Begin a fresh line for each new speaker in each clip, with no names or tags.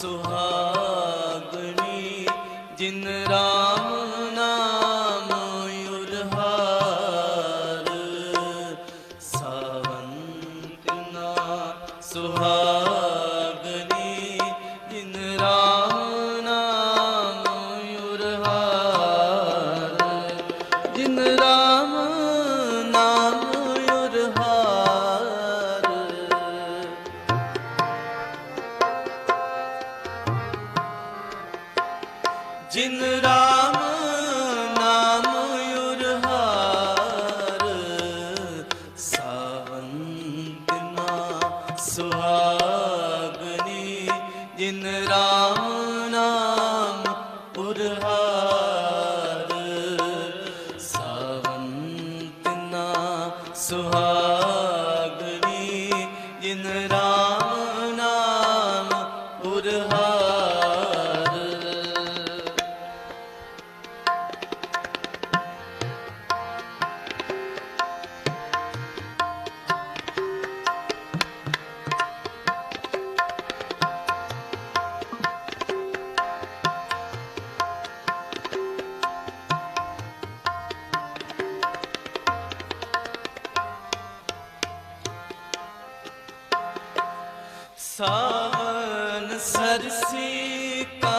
ਸੁਹਾਗਣੀ ਜਿਨ ਰਾਮ ਸੁਹਾਗਨੀ ਸਾਵਨ ਸਰਸੀ ਕਾਮਣੀ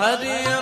ਹਰਿ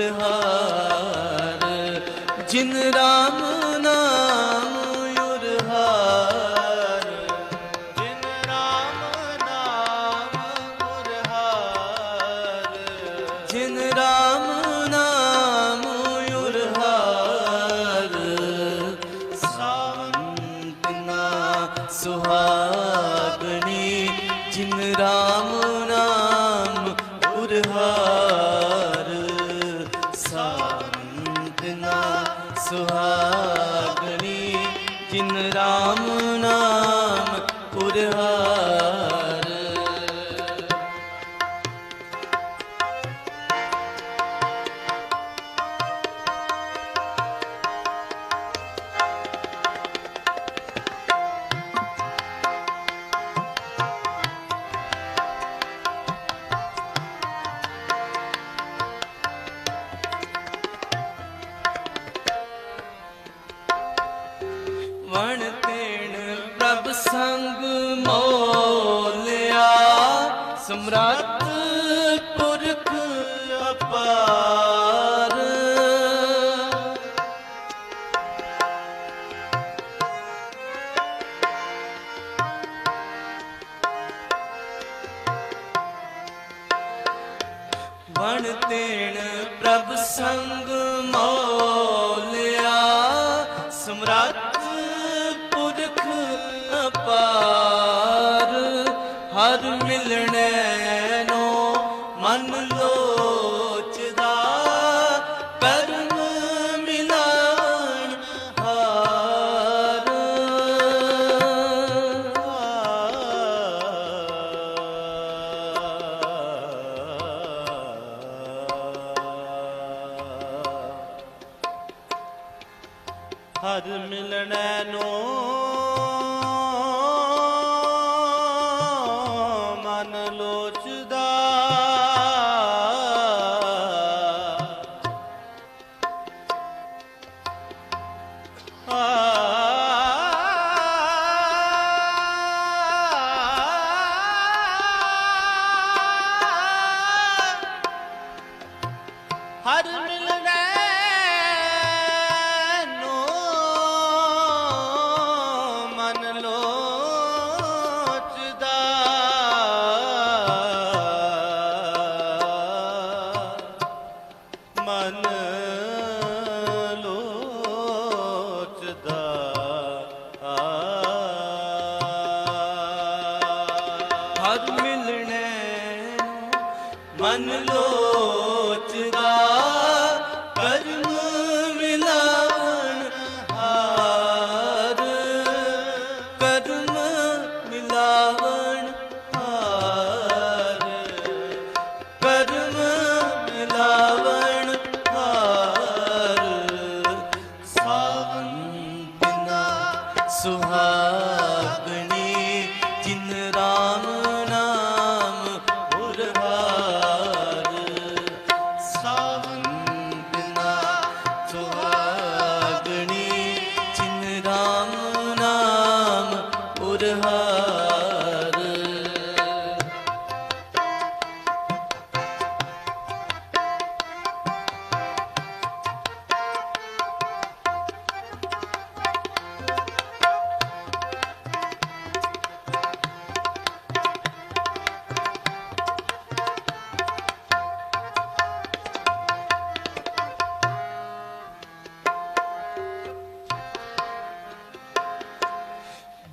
ਉਰਹਾਰ ਜਿਨ ਰਾਮ ਨਾਮ ਉਰਹਾਰ ਜਿਨ ਰਾਮ ਨਾਮ ਉਰਹਾਰ ਜਿਨ ਰਾਮ ਨਾਮ ਉਰਹਾਰ ਸਾਵੰਤਨਾ ਸੁਹਾਗਣੀ, ਜਿਨ ਰਾਮ ਨਾਮ ਉਰਹਾਰ ਪ੍ਰਭ ਸੰਗ ਮੋਲਿਆ ਸਮਰੱਥ ਪੁਰਖ ਅਪਾਰ। ਵਣ ਤੇਣ ਪ੍ਰਭ ਸੰਗ ਮੋਲਿਆ ਮਿਲਣੈ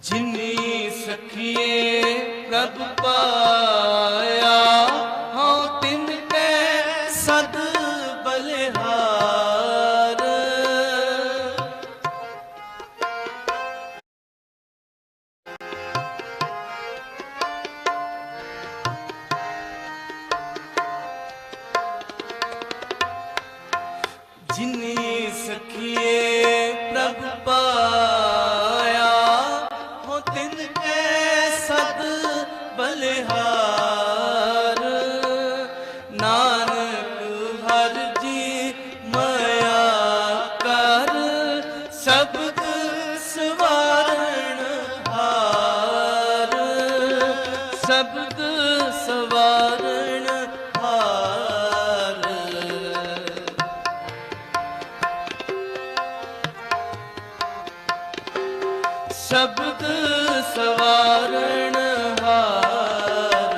ਜਿਨੀ ਸਖੀਏ ਪ੍ਰਭ ਪਾਇਆ ਬਲਿਹਾਰ। ਜਿਨੀ ਸਖੀਏ ਪ੍ਰਭ ਸ਼ਬਦ ਸਵਾਰਣ ਹਾਰ। ਸ਼ਬਦ ਸਵਾਰਣ ਹਾਰ।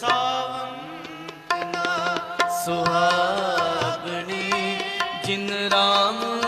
ਸਾਵੰਤ ਨਾ ਸੁਹਾਗਣੀ ਜਿਨ ਰਾਮ